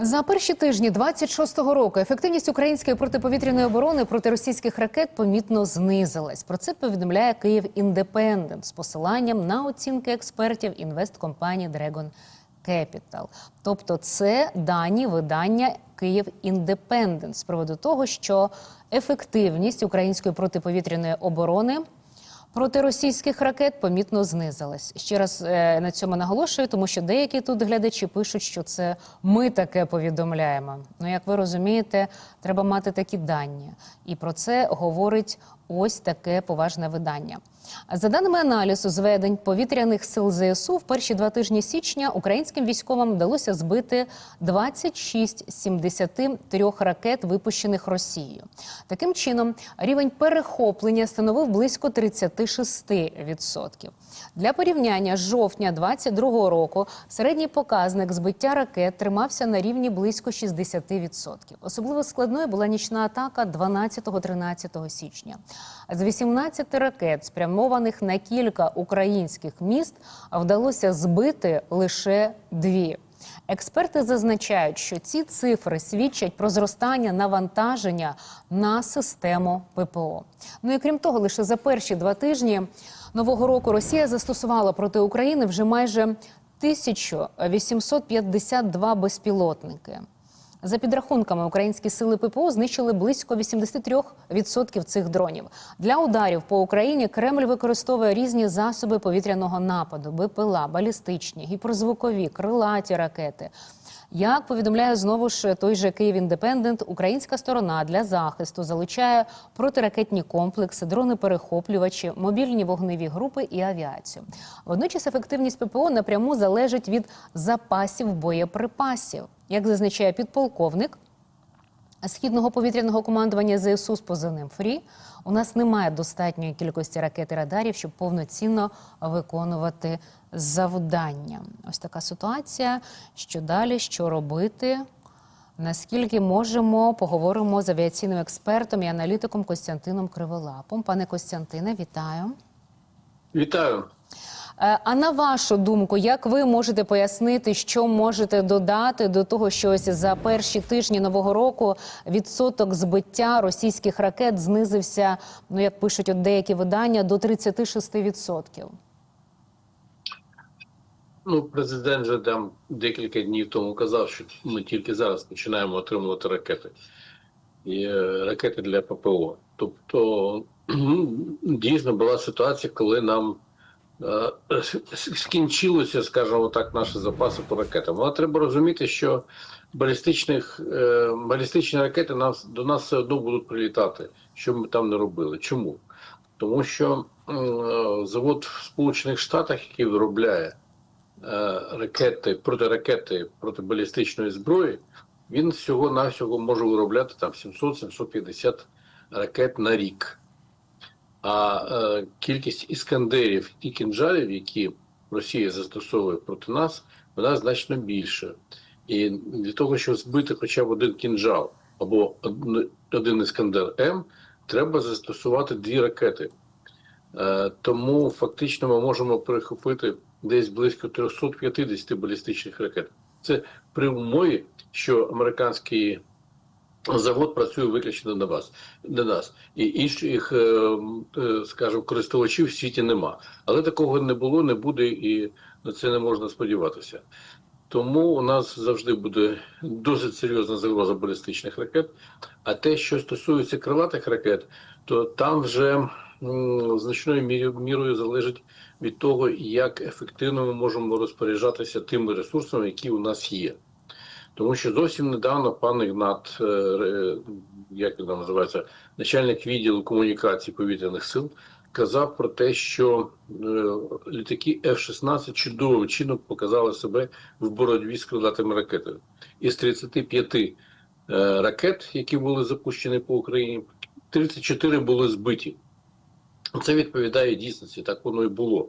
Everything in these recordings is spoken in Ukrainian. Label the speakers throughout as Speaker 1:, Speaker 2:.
Speaker 1: За перші тижні 26-го року ефективність української протиповітряної оборони проти російських ракет помітно знизилась. Про це повідомляє Київ Індепендент з посиланням на оцінки експертів інвесткомпанії Dragon Capital. Тобто, це дані видання Київ Індепендент з приводу того, що ефективність української протиповітряної оборони проти російських ракет помітно знизилась. Ще раз е, на цьому наголошую, тому що деякі тут глядачі пишуть, що це ми таке повідомляємо. Ну, як ви розумієте, треба мати такі дані, і про це говорить ось таке поважне видання. За даними аналізу зведень повітряних сил ЗСУ, в перші два тижні січня українським військовим вдалося збити 26 з 73 ракет, випущених Росією. Таким чином, рівень перехоплення становив близько 36%. Для порівняння з жовтня 2022 року середній показник збиття ракет тримався на рівні близько 60%. Особливо складною була нічна атака 12-13 січня. З 18 ракет, спрямованих на кілька українських міст, вдалося збити лише дві. Експерти зазначають, що ці цифри свідчать про зростання навантаження на систему ППО. Ну і крім того, лише за перші два тижні нового року Росія застосувала проти України вже майже 1852 безпілотники. За підрахунками, українські сили ППО знищили близько 83% цих дронів. Для ударів по Україні Кремль використовує різні засоби повітряного нападу: БПЛА, балістичні, гіперзвукові, крилаті ракети. Як повідомляє знову ж той же Київ Індепендент, українська сторона для захисту залучає протиракетні комплекси, дрони-перехоплювачі, мобільні вогневі групи і авіацію. Водночас ефективність ППО напряму залежить від запасів боєприпасів. Як зазначає підполковник східного повітряного командування ЗСУ з позивним ФРІ, у нас немає достатньої кількості ракет і радарів, щоб повноцінно виконувати завдання. Ось така ситуація. Що далі, що робити? Наскільки можемо, поговоримо з авіаційним експертом і аналітиком Костянтином Криволапом. Пане Костянтине, вітаю.
Speaker 2: Вітаю.
Speaker 1: Е, А на вашу думку, як ви можете пояснити, що можете додати до того, що ось за перші тижні нового року відсоток збиття російських ракет знизився, ну як пишуть от деякі видання, до 36%?
Speaker 2: Ну, президент же там декілька днів тому казав, що ми тільки зараз починаємо отримувати ракети. І е, ракети для ППО. Тобто дійсно була ситуація, коли нам скінчилося, скажімо так, наші запаси по ракетам. Але треба розуміти, що балістичних, е, балістичні ракети нас, до нас все одно будуть прилітати, що ми там не робили. Чому? Тому що е, завод в Сполучених Штатах, який виробляє е, ракети, протиракети протибалістичної зброї, він всього навсього може виробляти там 700-750 ракет на рік. А е, кількість іскандерів і кінжалів, які Росія застосовує проти нас, вона значно більша. І для того, щоб збити хоча б один кінжал або один іскандер М, треба застосувати дві ракети. Е, тому фактично ми можемо перехопити десь близько 350 балістичних ракет. Це при умові, що американський завод працює виключно на вас, на нас, і інших, е, е, скажімо, користувачів в світі нема. Але такого не було, не буде, і на це не можна сподіватися. Тому у нас завжди буде досить серйозна загроза балістичних ракет. А те, що стосується крилатих ракет, то там вже значною мірою залежить від того, як ефективно ми можемо розпоряджатися тими ресурсами, які у нас є. Тому що зовсім недавно пан Ігнат, е, як він називається, начальник відділу комунікації повітряних сил, казав про те, що е, літаки F-16 чудовим чином показали себе в боротьбі з крилатими ракетами. Із 35 е, ракет, які були запущені по Україні, 34 були збиті. Це відповідає дійсності, так воно і було.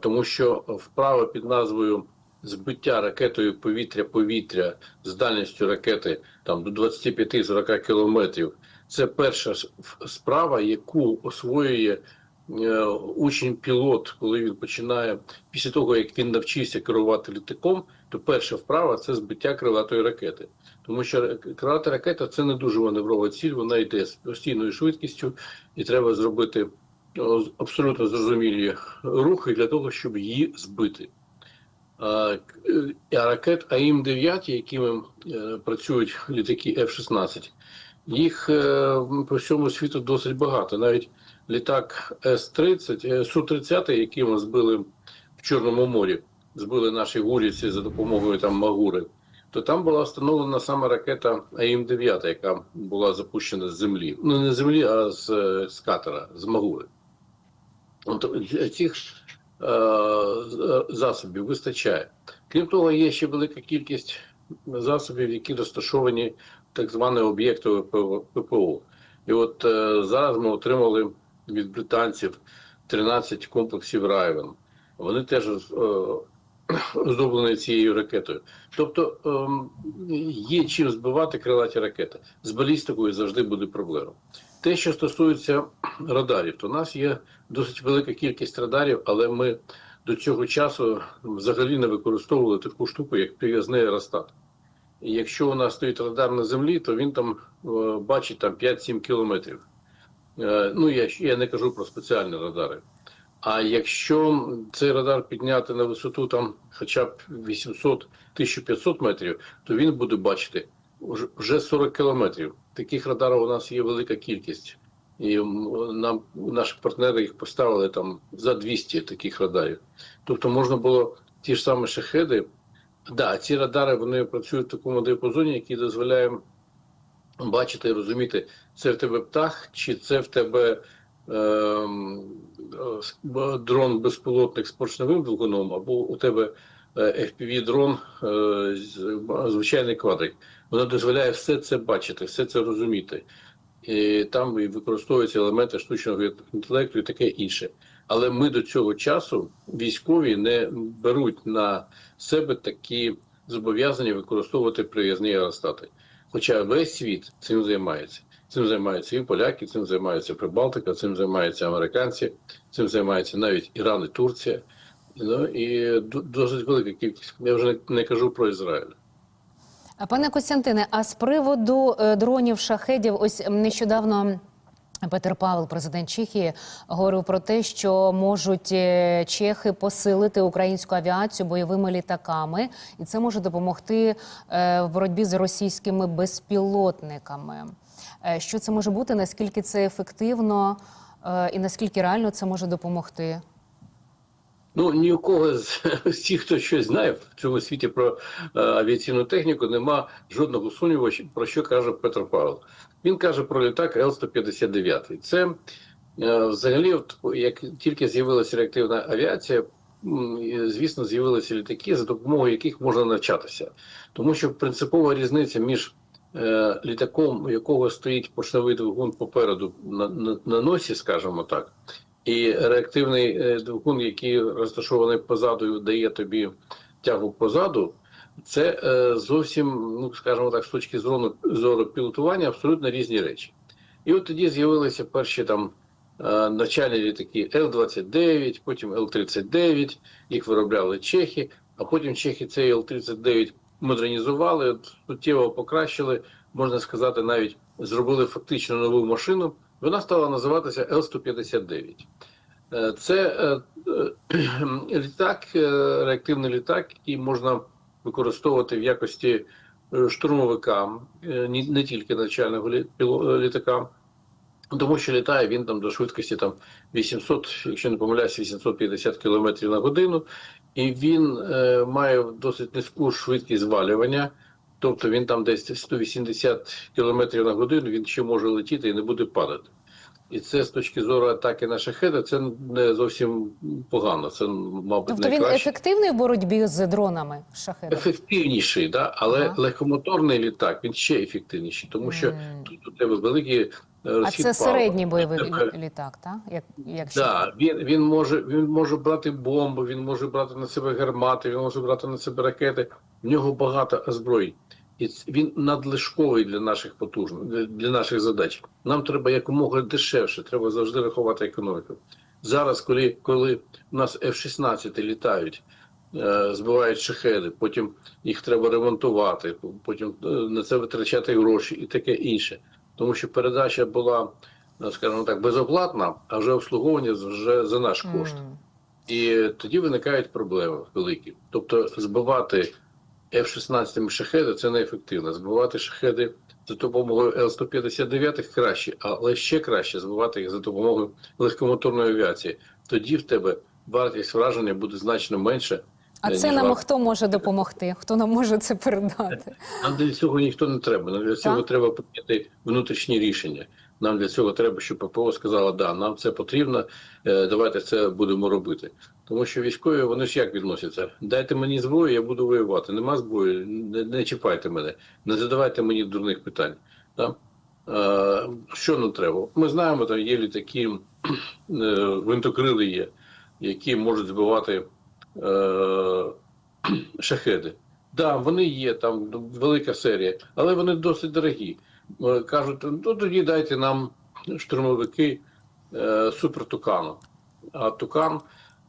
Speaker 2: Тому що вправа під назвою збиття ракетою повітря-повітря з дальністю ракети там до 25-40 кілометрів. Це перша справа, яку освоює е, учень-пілот, коли він починає після того, як він навчився керувати літаком, то перша вправа це збиття крилатої ракети. Тому що крилата ракета це не дуже маневрова ціль, вона йде з постійною швидкістю, і треба зробити абсолютно зрозумілі рухи для того, щоб її збити. А е, ракет АІМ-9, якими е, працюють літаки F-16, їх е, по всьому світу досить багато. Навіть літак С-30, е, Су-30, який ми збили в Чорному морі, збили наші вулиці за допомогою там Магури, то там була встановлена саме ракета АІМ-9, яка була запущена з землі. Ну не з землі, а з, з катера, з Магури. От цих засобів вистачає. Крім того, є ще велика кількість засобів, які розташовані так звані об'єкти ППО. І от е, зараз ми отримали від британців 13 комплексів Райвен. Вони теж е, оздоблені цією ракетою. Тобто ем, є чим збивати крилаті ракети. З балістикою завжди буде проблема. Те, що стосується радарів, то у нас є досить велика кількість радарів, але ми до цього часу взагалі не використовували таку штуку, як прив'язний аеростат. І якщо у нас стоїть радар на землі, то він там е, бачить там 5-7 кілометрів. Е, ну, я, я не кажу про спеціальні радари. А якщо цей радар підняти на висоту там хоча б 800-1500 метрів, то він буде бачити вже- вже 40 кілометрів. Таких радарів у нас є велика кількість. І нам наші партнери їх поставили там за 200 таких радарів. Тобто можна було ті ж самі шахеди. Да, ці радари вони працюють в такому діапазоні, який дозволяє бачити і розуміти, це в тебе птах, чи це в тебе е, дрон безпілотник з поршневим двигуном, або у тебе FPV-дрон, е, звичайний квадрик. Вона дозволяє все це бачити, все це розуміти. І там використовуються елементи штучного інтелекту і таке інше. Але ми до цього часу військові не беруть на себе такі зобов'язання використовувати прив'язні аеростати. Хоча весь світ цим займається. Цим займаються і поляки, цим займаються Прибалтика, цим займаються американці, цим займається навіть Іран і Турція. Ну і досить велика кількість. Я вже не кажу про Ізраїль.
Speaker 1: Пане Костянтине, а з приводу е, дронів шахедів, ось нещодавно. Петер Павел, президент Чехії, говорив про те, що можуть е, чехи посилити українську авіацію бойовими літаками, і це може допомогти е, в боротьбі з російськими безпілотниками. Що це може бути? Наскільки це ефективно, і наскільки реально це може допомогти?
Speaker 2: Ну ні у кого з, з тих, хто щось знає в цьому світі про е, авіаційну техніку, нема жодного сумніву, про що каже Петр Павел. Він каже про літак Л-159. Це е, взагалі, як тільки з'явилася реактивна авіація, звісно, з'явилися літаки, за допомогою яких можна навчатися. Тому що принципова різниця між е, літаком, у якого стоїть поршневий двигун попереду на, на, на носі, скажімо так, і реактивний е, двигун, який розташований позаду і дає тобі тягу позаду, це е, зовсім, ну скажімо так, з точки зору, зору пілотування абсолютно різні речі. І от тоді з'явилися перші там е, навчальні літаки Л-29, потім Л-39, їх виробляли чехи, а потім чехи цей Л-39 модернізували, суттєво покращили, можна сказати, навіть зробили фактично нову машину. Вона стала називатися Л-159. Е, Це е, літак, е, реактивний літак, який можна використовувати в якості штурмовика, не тільки навчального лі- літака, тому що літає він там до швидкості там 800, якщо не помиляюсь, 850 км на годину, і він має досить низьку швидкість звалювання. Тобто він там десь 180 км на годину, він ще може летіти і не буде падати. І це з точки зору атаки на шахеди, це не зовсім погано. Це, мабуть,
Speaker 1: Тобто він ефективний в боротьбі з дронами шахедами?
Speaker 2: Ефективніший, да? але
Speaker 1: Ага.
Speaker 2: легкомоторний літак він ще ефективніший, тому що
Speaker 1: М.
Speaker 2: тут у тебе великий е,
Speaker 1: А це середній бойовий
Speaker 2: Тебе-
Speaker 1: літак, так? Як, якщо...
Speaker 2: Да, він, він, може, він може брати бомби, він може брати на себе гармати, він може брати на себе ракети. В нього багато озброєнь. І він надлишковий для наших потужних, для, наших задач. Нам треба якомога дешевше, треба завжди рахувати економіку. Зараз, коли, коли у нас F-16 літають е, збивають шахеди, потім їх треба ремонтувати, потім е, на це витрачати гроші і таке інше. Тому що передача була, ну, скажімо так, безоплатна, а вже обслуговування вже за наш кошт.
Speaker 1: М.
Speaker 2: І тоді виникають проблеми великі. Тобто збивати F-16 шахеди це неефективно. Збивати шахеди за допомогою Л-159 краще, але ще краще збивати їх за допомогою легкомоторної авіації. Тоді в тебе вартість враження буде значно менше.
Speaker 1: А
Speaker 2: е,
Speaker 1: це нам
Speaker 2: вартість.
Speaker 1: хто може допомогти? Хто нам може це передати?
Speaker 2: Нам для цього ніхто не треба. Нам для цього
Speaker 1: Так?
Speaker 2: треба прийняти внутрішні рішення. Нам для цього треба, щоб ППО сказала, да, нам це потрібно, е, давайте це будемо робити. Тому що військові вони ж як відносяться? Дайте мені зброю, я буду воювати. Нема зброї, не, не чіпайте мене, не задавайте мені дурних питань. Да? Е, що нам треба? Ми знаємо, там є літаки, е, гвинтокрили є, які можуть збивати е, шахеди. Да, вони є, там велика серія, але вони досить дорогі. Е, Кажуть, ну тоді дайте нам штурмовики е, Супер Тукану. А Тукан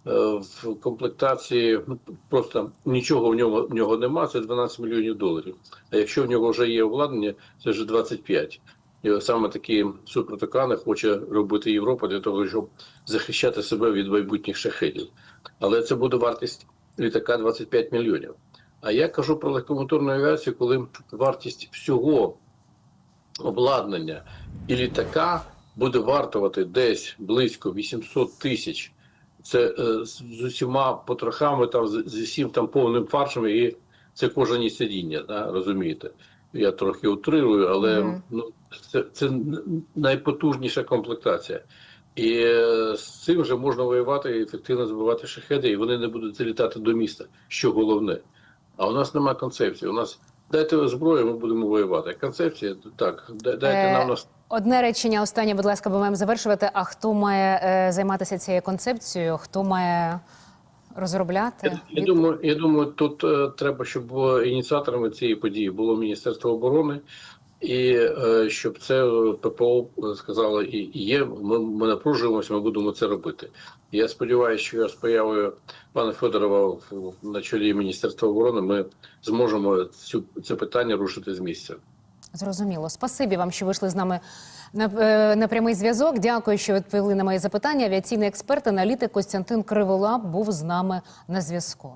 Speaker 2: в комплектації ну, просто нічого в нього, в нього нема, це 12 мільйонів доларів. А якщо в нього вже є обладнання, це вже 25. І саме такі супертукани хоче робити Європа для того, щоб захищати себе від майбутніх шахедів. Але це буде вартість літака 25 мільйонів. А я кажу про легкомоторну авіацію, коли вартість всього обладнання і літака буде вартувати десь близько 800 тисяч. Це е, з усіма потрохами, там з, з усім там повним фаршем, і це кожені сидіння, да, розумієте? Я трохи утрирую, але
Speaker 1: Мгм.
Speaker 2: ну, це, це найпотужніша комплектація. І е, з цим вже можна воювати і ефективно збивати шахеди, і вони не будуть залітати до міста, що головне. А у нас немає концепції. У нас дайте зброю, ми будемо воювати. Концепція так, дайте
Speaker 1: Е,
Speaker 2: нам нас.
Speaker 1: Одне речення останнє, будь ласка, бо маємо завершувати. А хто має е, займатися цією концепцією? Хто має розробляти?
Speaker 2: Я думаю, я думаю, тут е, треба, щоб е, ініціаторами цієї події було Міністерство оборони, і е, щоб це е, ППО сказало і є. Ми, ми напружуємося, ми будемо це робити. Я сподіваюся, що з появою пана Федорова на чолі Міністерства оборони ми зможемо цю це питання рушити з місця.
Speaker 1: Зрозуміло. Спасибі вам, що вийшли з нами на, е, на прямий зв'язок. Дякую, що відповіли на мої запитання. Авіаційний експерт, аналітик Костянтин Криволап був з нами на зв'язку.